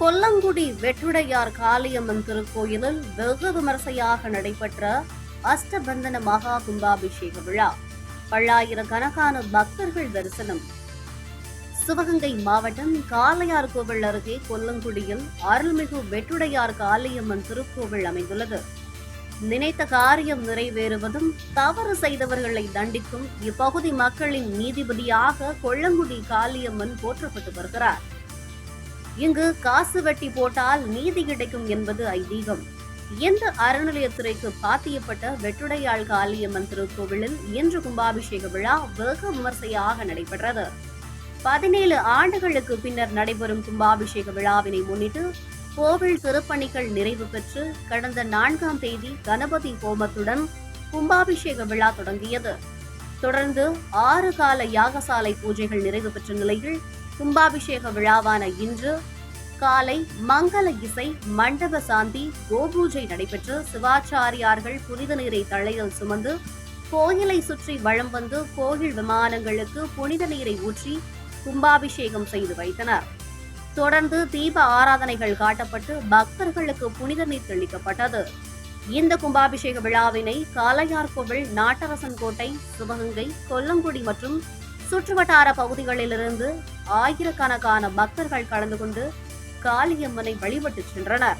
கொல்லங்குடி வெற்றுடையார் காளியம்மன் திருக்கோயிலில் வெகு விமர்சையாக நடைபெற்ற அஷ்டபந்தன மகா கும்பாபிஷேக விழா. பல்லாயிரக்கணக்கான பக்தர்கள் தரிசனம். சிவகங்கை மாவட்டம் காளையார் கோவில் அருகே கொல்லங்குடியில் அருள்மிகு வெற்றுடையார் காளியம்மன் திருக்கோவில் அமைந்துள்ளது. நினைத்த காரியம் நிறைவேறுவதும் தவறு செய்தவர்களை தண்டிக்கும் இப்பகுதி மக்களின் நீதிபதியாக கொல்லங்குடி காளியம்மன் போற்றப்பட்டு வருகிறார். இங்கு காசு வெட்டி போட்டால் நீதி கிடைக்கும் என்பது ஐதீகம். இந்த அறநிலையத்துறைக்கு பாத்தியப்பட்ட வெற்றுடையாள் காளியம்மன் திருக்கோவிலில் இன்று கும்பாபிஷேக விழா வெகு விமர்சையாக நடைபெற்றது. பதினேழு ஆண்டுகளுக்கு பின்னர் நடைபெறும் கும்பாபிஷேக விழாவினை முன்னிட்டு கோவில் திருப்பணிகள் நிறைவு பெற்று கடந்த நான்காம் தேதி கணபதி ஹோமத்துடன் கும்பாபிஷேக விழா தொடங்கியது. தொடர்ந்து ஆறு கால யாகசாலை பூஜைகள் நிறைவு பெற்ற நிலையில் கும்பாபிஷேக விழாவான இன்று காலை மங்கள இசை மண்டப சாந்தி கோபூஜை நடைபெற்று சிவாச்சாரியார்கள் புனித நீரை தலையில் சுமந்து கோயிலை சுற்றி வளம் வந்து கோயில் விமானங்களுக்கு புனித நீரை ஊற்றி கும்பாபிஷேகம் செய்து வைத்தனர். தொடர்ந்து தீப ஆராதனைகள் காட்டப்பட்டு பக்தர்களுக்கு புனித நீர் தெளிக்கப்பட்டது. இந்த கும்பாபிஷேக விழாவினை காளையார்கோவில் நாட்டரசன் கோட்டை சிவகங்கை கொல்லங்குடி மற்றும் சுற்றுவட்டார பகுதிகளிலிருந்து ஆயிரக்கணக்கான பக்தர்கள் கலந்து கொண்டு காளியம்மனை வழிபட்டு சென்றனர்.